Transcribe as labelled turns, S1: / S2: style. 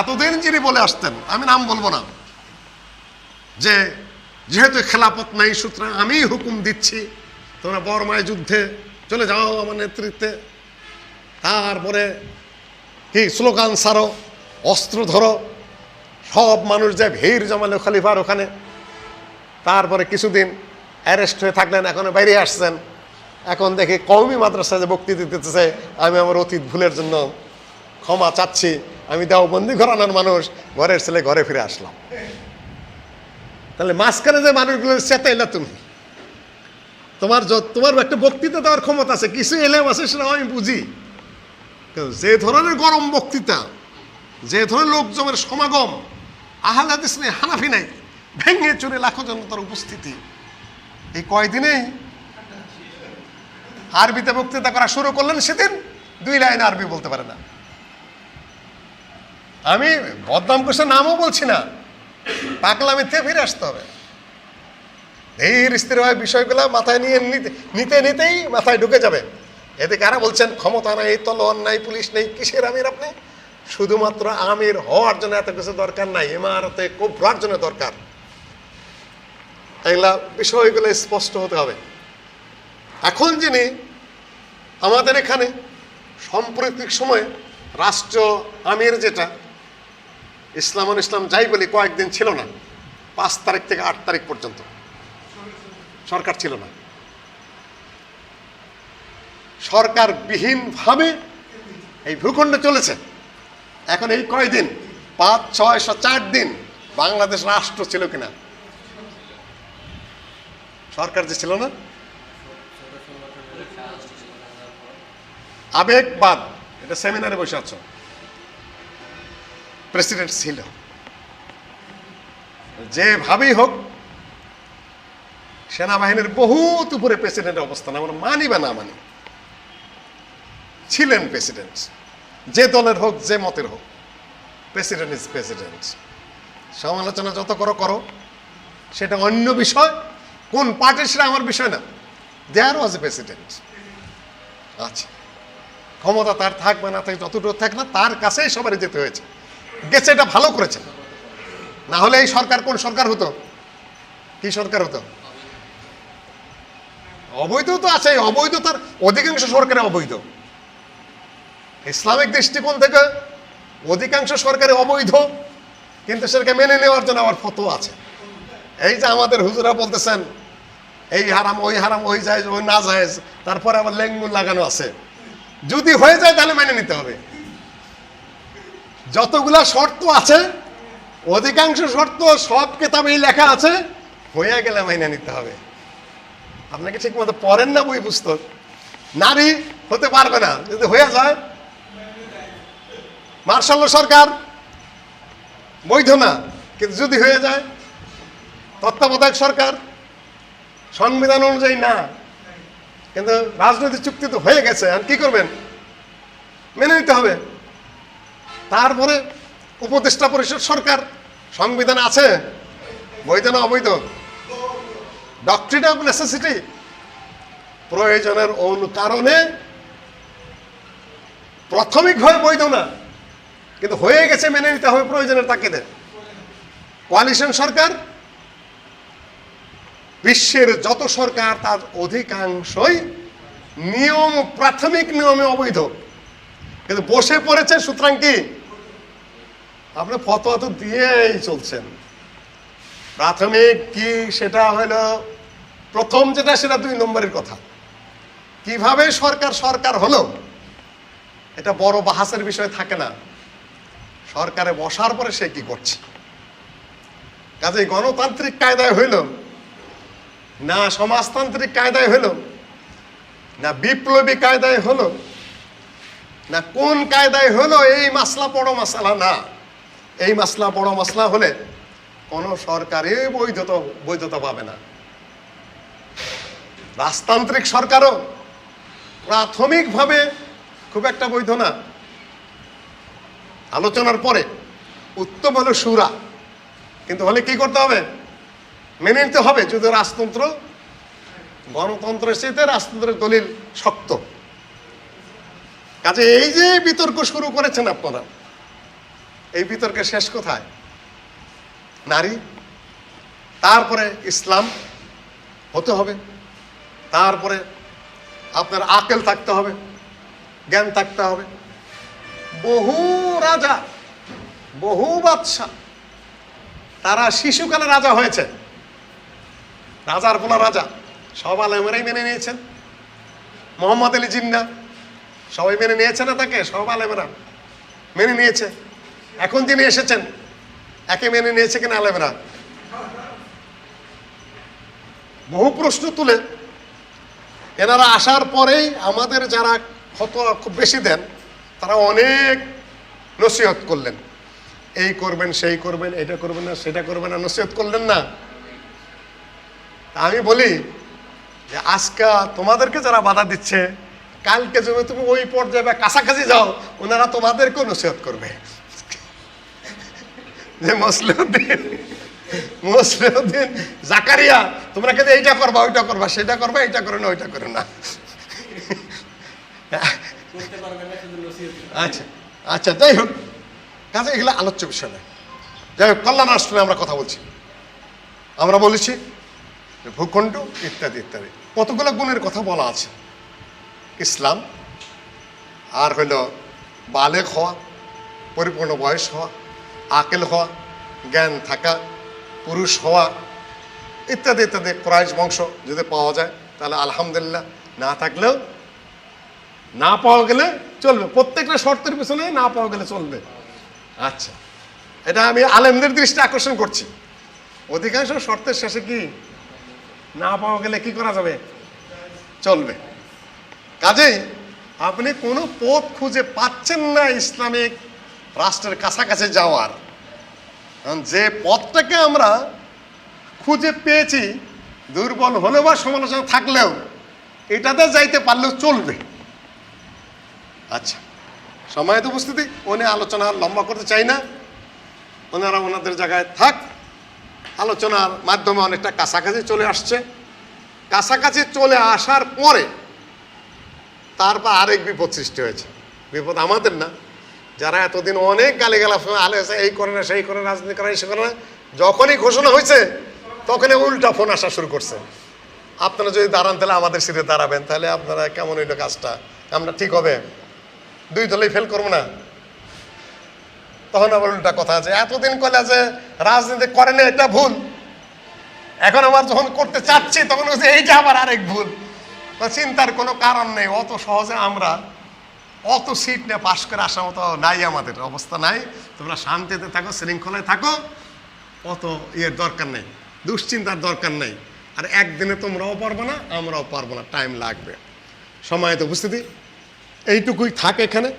S1: এতদিন যিনি বলে আসতেন, আমি নাম বলব না। যে যেহেতু খেলাপথ নাই, সুতরাং আমি হুকুম দিচ্ছি, তোমরা বর্মায় যুদ্ধে চলে যাও আমার নেতৃত্বে। তারপরে কি স্লোগান, সারো, অস্ত্র ধরো, সব মানুষ যায় ভিড় জমালো খলিফার ওখানে। তারপরে কিছুদিন অ্যারেস্ট হয়ে থাকলেন, এখন বাইরে আসছেন। এখন দেখি কৌমি মাদ্রাসায় যে বক্তৃতা দিতেছে, আমি আমার অতীত ভুলের জন্য ক্ষমা চাচ্ছি। আমি দেওবন্দি ঘরানার মানুষ, ঘরের ছেলে ঘরে ফিরে আসলাম। তাহলে মাঝখানে যে মানুষগুলো চেতাইলা তুমি। তোমার তোমার একটা বক্তৃতা দেওয়ার ক্ষমতা আছে, কিছু এলেম আছে সেটা আমি বুঝি। যে ধরনের গরম বক্তৃতা, যে ধরনের লোকজনের সমাগম আহলাদিস নেই, হানাফি নাই, ভেঙে চুরে লাখো জনতার উপস্থিতি। এই কয়দিনেই আরবিতে বক্তৃতা করা শুরু করলেন সেদিন? দুই লাইন আরবি বলতে পারে না। আমি বদনাম করছে নামও বলছি না। পাগলামিতে ফিরে আসতে হবে। ধীর স্থিরভাবে বিষয়গুলো মাথায় নিয়ে নিতে নিতে নিতেই মাথায় ঢুকে যাবে। এতে কারা বলছেন, ক্ষমতা নাই, তলোয়ার নাই, পুলিশ নেই, কিসের আমির আপনি? শুধুমাত্র আমির হওয়ার জন্য এত কিছু দরকার নাই, ইমারতে কোবরার জন্য দরকার। এগুলা বিষয়গুলো স্পষ্ট হতে হবে। এখন যিনি আমাদের এখানে সাম্প্রতিক সময়ে রাষ্ট্র আমির যেটা ইসলামন ইসলাম যাই বলি, কয়েকদিন ছিল না। পাঁচ তারিখ থেকে আট তারিখ পর্যন্ত। সরকার ছিল না। সরকার বিহীনভাবে এই ভূখণ্ডে চলেছে। এখন এই কয়দিন? পাঁচ ছয়শো চার দিন বাংলাদেশ রাষ্ট্র ছিল কিনা? সরকার যে ছিল না? আবেগবাদ। এটা সেমিনারে বসে আছো। প্রেসিডেন্ট ছিল। যেভাবেই হোক, সেনাবাহিনীর বহুত উপরে প্রেসিডেন্টের অবস্থান, আমরা মানি বা না মানি, ছিলেন প্রেসিডেন্ট। যে দলের হোক, যে মতের হোক, প্রেসিডেন্ট ইজ প্রেসিডেন্ট। সমালোচনা যত করো করো। সেটা অন্য বিষয়। কোন পার্টির সেটা আমার বিষয় না। দেয়ার ওয়াজ এ প্রেসিডেন্ট আচ্ছা। ক্ষমতা তার থাকবে না থাকে, যতটুকু থাক না, তার কাছেই সবারই যেতে হয়েছে। গেছে এটা ভালো করেছে। না হলে এই সরকার কোন সরকার হতো? কি সরকার হতো? অবৈধ তো আছে অবৈধ তার অধিকাংশ সরকারে অবৈধ। ইসলামিক দৃষ্টিকোণ থেকে অধিকাংশ সরকারে অবৈধ, কিন্তু সেটাকে মেনে নেওয়ার জন্য আবার ফটো আছে। এই যে আমাদের হুজুরা বলতেছেন, এই হারাম, ওই হারাম, ওই যায় ওই না যায় তারপরে আবার লেঙ্গুল লাগানো আছে। যদি হয়ে যায় তাহলে মেনে নিতে হবে। যতগুলা শর্ত আছে, অধিকাংশ শর্ত সব কেতাবেই লেখা আছে, হয়ে গেলে মেনে নিতে হবে। আপনাকে ঠিক মতো পড়েন না বই পুস্তক। নারী হতে পারবে না, যদি হয়ে যায়। মার্শাল সরকার বৈধ না, কিন্তু যদি হয়ে যায়, তত্ত্বাবধায়ক সরকার সংবিধান অনুযায়ী না, কিন্তু রাজনৈতিক চুক্তি তো হয়ে গেছে, আর কি করবেন? মেনে নিতে হবে। তারপরে উপদেষ্টা পরিষদ সরকার সংবিধান আছে, বৈধ না অবৈধ? ডক্ট্রিন অফ নেসেসিটি প্রয়োজনের অনুকারণে প্রাথমিকভাবে বৈধ না, কিন্তু হয়ে গেছে মেনে নিতে হবে প্রয়োজনের তাকিদে কোয়ালিশন সরকার, বিশ্বের যত সরকার তার অধিকাংশই নিয়ম, প্রাথমিক নিয়মে অবৈধ। কিন্তু বসে পড়েছে, সুতরাং কি? আপনি ফতোয়া তো দিয়েই চলছেন। প্রাথমিক কি সেটা হলো, প্রথম যেটা সেটা দুই নম্বরের কথা। কীভাবে সরকার সরকার হলো, এটা বড় বাহাসের বিষয় থাকে না। সরকারে বসার পরে সে কি করছে? কাজে গণতান্ত্রিক কায়দায় হইল, না সমাজতান্ত্রিক কায়দায় হইল, না বিপ্লবী কায়দায় হলো না কোন কায়দায় হলো এই মাসলা বড় মাসালা না। এই মাসলা বড় মাসলা হলে কোনো সরকারই বৈধতা বৈধতা পাবে না। রাজতান্ত্রিক সরকারও প্রাথমিকভাবে খুব একটা বৈধ না। আলোচনার পরে উত্তম হলো সুরা। কিন্তু হলে কি করতে হবে? মেনে নিতে হবে যদি রাজতন্ত্র গণতন্ত্রের চেয়ে রাজতন্ত্রের দলিল শক্ত। কাজে এই যে বিতর্ক শুরু করেছেন আপনারা এই বিতর্কের শেষ কোথায়? নারী, তারপরে ইসলাম হতে হবে, তারপরে আপনার আকেল থাকতে হবে, জ্ঞান থাকতে হবে। বহু রাজা, বহু বাদশাহ, তারা শিশুকালে রাজা হয়েছে। রাজার বলা রাজা, সব আলেমেরাই মেনে নিয়েছেন। মোহাম্মদ আলী জিন্না, সবাই মেনে নিয়েছে না তাকে? সব আলেমেরা মেনে নিয়েছে। এখন তিনি এসেছেন, একে মেনে নিয়েছে কিনা আলেমেরা? বহু প্রশ্ন তুলে। এনারা আসার পরেই আমাদের যারা ক্ষত খুব বেশি দেন, তারা অনেক নসিহত করলেন। এই করবেন, সেই করবেন, এটা করবেন না, সেটা করবেন না, নসিহত করলেন না। আমি বলি যে আজকে তোমাদেরকে যারা বাধা দিচ্ছে, কালকে যদি তুমি ওই পর্যায়ে বা কাছাকাছি যাও, ওনারা তোমাদেরকেও নসিহত করবে। যে মসলিউদ্দিন মসলিউদ্দিন জাকারিয়া, তোমরা কিন্তু এইটা করবা, ওইটা করবা, সেটা করবা, এইটা করে না, ওইটা করে না। আচ্ছা আচ্ছা যাই হোক। কাজে এগুলো আলোচ্য বিষয় নয়। যাই হোক, কল্যাণ রাষ্ট্রে আমরা কথা বলছি। আমরা বলেছি ভূখণ্ড ইত্যাদি ইত্যাদি। কতগুলো গুণের কথা বলা আছে? ইসলাম, আর হইল বালেক হওয়া, পরিপূর্ণ বয়স হওয়া আকেল হওয়া, জ্ঞান থাকা, পুরুষ হওয়া, ইত্যাদি ইত্যাদি ক্রাইশ বংশ যদি পাওয়া যায়, তাহলে আলহামদুলিল্লাহ, না থাকলেও না পাওয়া গেলে চলবে। প্রত্যেকটা শর্তের পিছনে না পাওয়া গেলে চলবে। আচ্ছা এটা আমি আলেমদের দৃষ্টি আকর্ষণ করছি। অধিকাংশ শর্তের শেষে কি না পাওয়া গেলে কি করা যাবে? চলবে। কাজেই আপনি কোনো পথ খুঁজে পাচ্ছেন না ইসলামিক রাষ্ট্রের কাছাকাছি যাওয়ার। কারণ যে পথটাকে আমরা খুঁজে পেয়েছি, দুর্বল হলেও বা সমালোচনা থাকলেও, এটাতে যাইতে পারলেও চলবে। আচ্ছা সময় তো উপস্থিতি, উনি আলোচনা লম্বা করতে চাই না। ওনারা ওনাদের জায়গায় থাক। আলোচনার মাধ্যমে অনেকটা কাছাকাছি চলে আসছে। কাছাকাছি চলে আসার পরে তারপর আরেক বিপদ সৃষ্টি হয়েছে। বিপদ আমাদের না যারা এতদিন অনেক গালে গালিগালা আলে এই করে না, সেই করে রাজনীতি করে সে করে না, যখনই ঘোষণা হয়েছে, তখনই উল্টা ফোন আসা শুরু করছে। আপনারা যদি দাঁড়ান, তাহলে আমাদের সিটে দাঁড়াবেন, তাহলে আপনারা কেমন হইল কাজটা? আমরা ঠিক হবে। দুই দলেই ফেল করব না। তখন আবার উল্টা কথা আছে। এতদিন কলে যে রাজনীতি করে না, এটা ভুল। এখন আবার যখন করতে চাচ্ছি, তখন এইটা আবার আরেক ভুল। চিন্তার কোনো কারণ নেই, অত সহজে আমরা অত সিট নিয়ে পাশ করে আসার মতো নাই আমাদের, অবস্থা নাই। তোমরা শান্তিতে থাকো, শৃঙ্খলায় থাকো, অত ইয়ের দরকার নেই, দুশ্চিন্তার দরকার নেই। আর একদিনে তোমরাও পারব না, আমরাও পারব না টাইম লাগবে। সময় তো উপস্থিতি। এইটুকুই থাক এখানে।